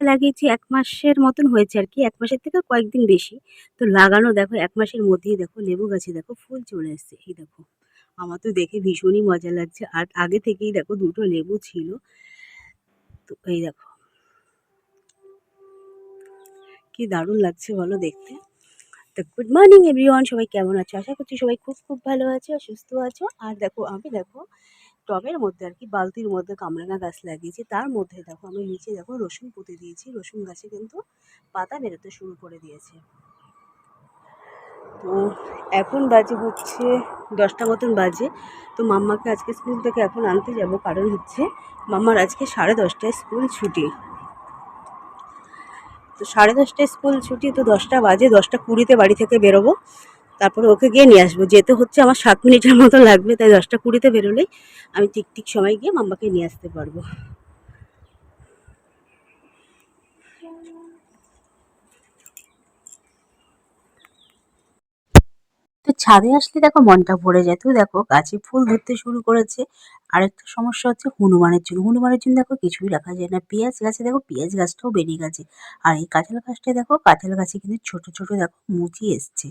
লাগিয়েছি এক মাসের মতন হয়েছে আর কি, এক মাসের থেকে কয়েকদিন বেশি। তো লাগানো দেখো, এক মাসের মধ্যেই দেখো লেবু গাছে দেখো ফুল চলে এসছে, এই দেখো। আমার তো দেখে ভীষণই মজা লাগছে। আর আগে থেকেই দেখো দুটো লেবু ছিল। তো এই দেখো। কি দারুণ লাগছে বলো দেখতে। তো গুড মর্নিং এভরিওয়ান সবাই কেমন আছো? আশা করছি সবাই খুব খুব ভালো আছো, সুস্থ আছো। আর দেখো, আমি দেখো টবের মধ্যে আর কি, বালতির মধ্যে কামরাঙা গাছ লাগিয়েছি, তার মধ্যে দেখো আমি নিচে দেখো রসুন পুঁতে দিয়েছি, রসুন গাছে কিন্তু পাতা বেরোতে শুরু করে দিয়েছে। তো এখন বাজে হচ্ছে দশটা মতন বাজে, তো মাম্মাকে আজকে স্কুল থেকে এখন আনতে যাব, কারণ হচ্ছে মাম্মার আজকে সাড়ে দশটায় স্কুল ছুটি। তো সাড়ে দশটায় স্কুল ছুটি, তো দশটা বাজে, দশটা কুড়িতে বাড়ি থেকে বেরোবো। তারপরে ওকে গিয়ে নিয়ে আসব। যেতে হচ্ছে আমার সাত মিনিটের মতো লাগবে, তাই দশটা কুড়িতে বেরোলেই আমি ঠিক ঠিক সময় গিয়ে মাম্মাকে নিয়ে আসতে পারব তো ছাদে আসলে দেখো মনটা ভরে যায়। তো দেখো গাছে ফুল ধরতে শুরু করেছে। আরেকটা সমস্যা হচ্ছে হনুমানের জন্য হনুমানের জন্য দেখো কিছুই রাখা যায় না। পেঁয়াজ গাছে দেখো, পেঁয়াজ গাছটাও বেরিয়ে গেছে। আর এই কাঁচাল গাছটা দেখো, কাঁঠাল গাছে কিন্তু ছোট ছোট দেখো মুচি এসছে।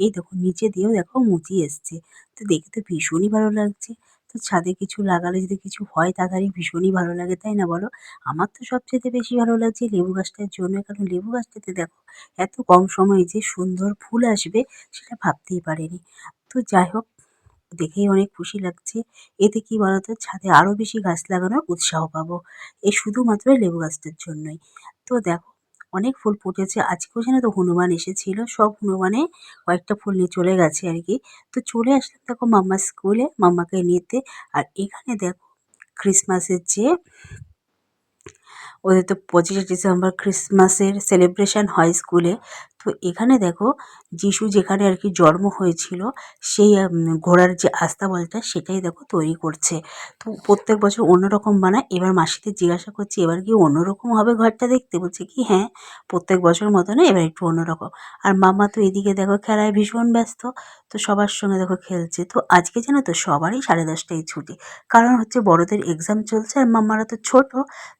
এই দেখো, নিচে দিয়েও দেখো মুচি এসছে। তো দেখে তো ভীষণই ভালো লাগছে। তো ছাদে কিছু লাগালে যদি কিছু হয় তাড়াতাড়ি ভীষণই ভালো লাগে, তাই না বলো? আমার তো সবচেয়ে বেশি ভালো লাগছে লেবু গাছটার জন্য, কারণ লেবু গাছটাতে দেখো এত কম সময়ে যে সুন্দর ফুল আসবে সেটা ভাবতেই পারিনি। তো যাই হোক, দেখেই অনেক খুশি লাগছে। এতে কি বলতো, ছাদে আরও বেশি গাছ লাগানোর উৎসাহ পাবো। এই শুধুমাত্র লেবু গাছটার জন্যই। তো দেখো অনেক ফুল ফুটেছে। আজকেও যেন তো হনুমান এসেছিল। সব হনুমানে কয়েকটা ফুল নিয়ে চলে গেছে আর কি। তো চলে আসলাম দেখো মাম্মা স্কুলে মাম্মাকে নিতে। আর এখানে দেখো ক্রিসমাসের যে ওদের তো পঁচিশে ডিসেম্বর ক্রিসমাসের সেলিব্রেশন হয় স্কুলে তো এখানে দেখো যিশু যেখানে আর কি জন্ম হয়েছিল, সেই ঘোড়ার যে আস্তাবলটা সেটাই দেখো তৈরি করছে। তো প্রত্যেক বছর অন্যরকম বানায়। এবার মাসিদের জিজ্ঞাসা করছি, এবার কি অন্যরকম হবে ঘরটা দেখতে? বলছে কি হ্যাঁ প্রত্যেক বছর মতো না এবার একটু অন্যরকম। আর মামা তো এদিকে দেখো খেলায় ভীষণ ব্যস্ত, তো সবার সঙ্গে দেখো খেলছে। তো আজকে জানো তো সবারই সাড়ে দশটায় ছুটি, কারণ হচ্ছে বড়দের এক্সাম চলছে আর মামারা তো ছোট,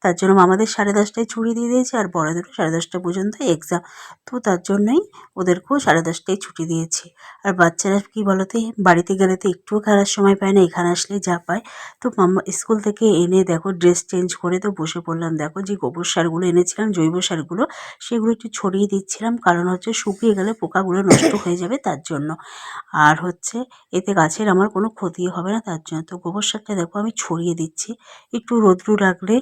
তার জন্য মামাদের সাড়ে দশটায় ছুটি দিয়ে দিয়েছে আর বড়দেরও সাড়ে দশটা পর্যন্ত এক্সাম তো তার জন্যই ওদেরকেও সাড়ে দশটায় ছুটি দিয়েছে। আর বাচ্চারা কী বলতে, বাড়িতে গেলে তো একটুও খেলার সময় পায় না, এখানে আসলে যা পায়। তো মাম্মা স্কুল থেকে এনে দেখো ড্রেস চেঞ্জ করে তো বসে পড়লাম। দেখো যে গোবর সারগুলো এনেছিলাম, জৈব সারগুলো, সেগুলো একটু ছড়িয়ে দিচ্ছিলাম। কারণ হচ্ছে শুকিয়ে গেলে পোকাগুলো নষ্ট হয়ে যাবে তার জন্য। আর হচ্ছে এতে গাছের আমার কোনো ক্ষতি হবে না তার জন্য। তো গোবর সারটা দেখো আমি ছড়িয়ে দিচ্ছি। একটু রোদ্রু রাখলে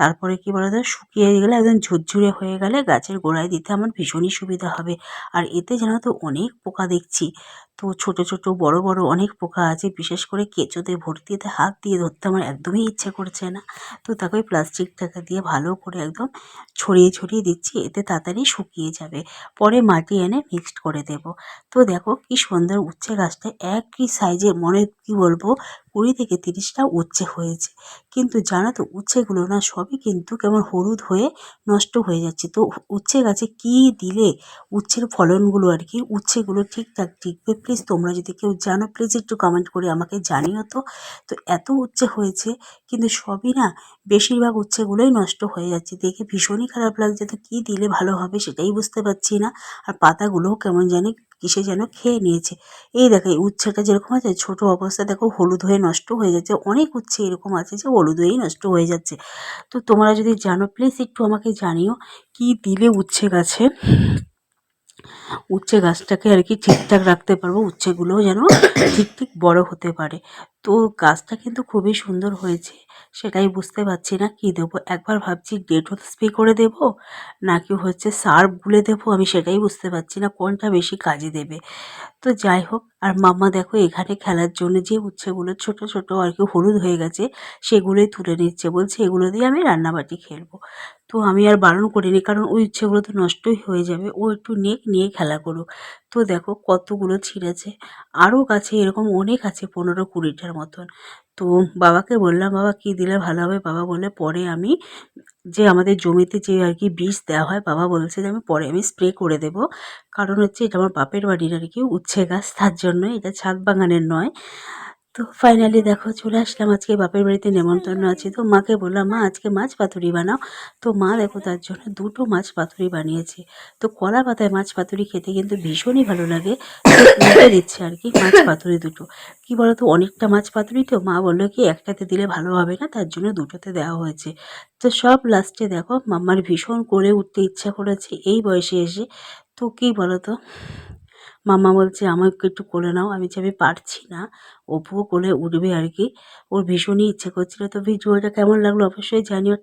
তারপরে কি বলো তো শুকিয়ে গেলে একদম ঝুরঝুরে হয়ে গেলে গাছের গোড়ায় দিতে আমার ভীষণই সুবিধা হবে। আর এতে যেন তো অনেক পোকা দেখছি। তো ছোট ছোট, বড় বড় অনেক পোকা আছে। বিশেষ করে কেঁচোতে ভর্তি এতে হাত দিয়ে ধরতে আমার একদমই ইচ্ছে করছে না। তো তাকে ওই প্লাস্টিকটাকে দিয়ে ভালো করে একদম ছড়িয়ে ছড়িয়ে দিচ্ছি। এতে তাড়াতাড়ি শুকিয়ে যাবে। পরে মাটি এনে মিক্সড করে দেব। তো দেখো কি সুন্দর উচ্ছে গাছটা একই সাইজে মনে কি বলব কুড়ি থেকে তিরিশটা উচ্ছে হয়েছে। কিন্তু জানো তো উচ্ছেগুলো না সবই কিন্তু কেমন হলুদ হয়ে নষ্ট হয়ে যাচ্ছে। তো উচ্ছে গাছে কী দিলে উচ্ছের ফলনগুলো আর কি উচ্ছেগুলো ঠিকঠাক টিকবে প্লিজ তোমরা যদি কেউ জানো প্লিজ একটু কমেন্ট করে আমাকে জানিও তো। তো এত উচ্ছে হয়েছে, কিন্তু সবই না বেশিরভাগ উচ্ছেগুলোই নষ্ট হয়ে যাচ্ছে। দেখে ভীষণই খারাপ লাগছে তো কী দিলে ভালো হবে সেটাই বুঝতে পারছি না। আর পাতাগুলোও কেমন জানি কিসে যেন খেয়ে নিয়েছে। এই দেখো, এই উচ্ছেটা যেরকম আছে, ছোটো অবস্থা দেখো হলুদ হয়ে নষ্ট হয়ে যাচ্ছে। অনেক উচ্ছে এরকম আছে যে হলুদ হয়েই নষ্ট হয়ে যাচ্ছে। তো তোমরা যদি জানো প্লিজ একটু আমাকে জানিও, কি দিলে উচ্ছে গাছে? উচ্ছে গাছটাকে আর কি ঠিকঠাক রাখতে পারব উচ্ছেগুলোও যেন ঠিক ঠিক বড় হতে পারে। তো গাছটা কিন্তু খুবই সুন্দর হয়েছে। সেটাই বুঝতে পারছি না কী দেবো? একবার ভাবছি ডেটল স্প্রে করে দেব, নাকি হচ্ছে সার্ফ গুলে দেবো? আমি সেটাই বুঝতে পারছি না, কোনটা বেশি কাজে দেবে? তো যাই হোক, আর মাম্মা দেখো এখানে খেলার জন্য যে উচ্ছেগুলো ছোট ছোট আর কি হলুদ হয়ে গেছে, সেগুলোই তুলে নিচ্ছে। বলছে এগুলো দিয়ে আমি রান্নাবাটি খেলব। তো আমি আর বারণ করিনি, কারণ ওই ইচ্ছেগুলো তো নষ্টই হয়ে যাবে। ও একটু নেক নিয়ে খেলা করুক। তো দেখো কতগুলো ছিঁড়েছে আরও গাছে এরকম অনেক আছে পনেরো কুড়িটার মতন। তো বাবাকে বললাম, বাবা, কী দিলে ভালো হবে? বাবা বলে, পরে আমি যে আমাদের জমিতে যে আর কি বীজ দেওয়া হয়, বাবা বলছে যে আমি পরে আমি স্প্রে করে দেব। কারণ হচ্ছে এটা আমার বাপের বাড়ির আর কি উচ্ছে গাছ, তার জন্য এটা ছাদ বাগানের নয়। তো ফাইনালি দেখো চলে আসলাম। আজকে বাপের বাড়িতে নেমন্তন্ন আছে। তো মাকে বললাম, মা, আজকে মাছ পাতুরি বানাও। তো মা দেখো তার জন্য দুটো মাছ পাতুরি বানিয়েছে। তো কলা পাতায় মাছ পাতুরি খেতে কিন্তু ভীষণই ভালো লাগে। তো দিচ্ছে আর কি, মাছ পাতুরি দুটো। কি বলতো, অনেকটা মাছ পাতুরি তো মা বলল কি, একটাতে দিলে ভালো হবে না, তার জন্য দুটোতে দেওয়া হয়েছে। তো সব লাস্টে দেখো, মাম্মার ভীষণ করে উঠতে ইচ্ছা করেছে এই বয়সে এসে। তো কী বলতো মাম্মা বলছে, আমাকে একটু কোলে নাও, আমি যে আমি পারছি না। অপুও কোলে উঠবে আর কি। ওর ভীষণই ইচ্ছে করছিল। তো ভিডিওটা কেমন লাগল অবশ্যই জানিও।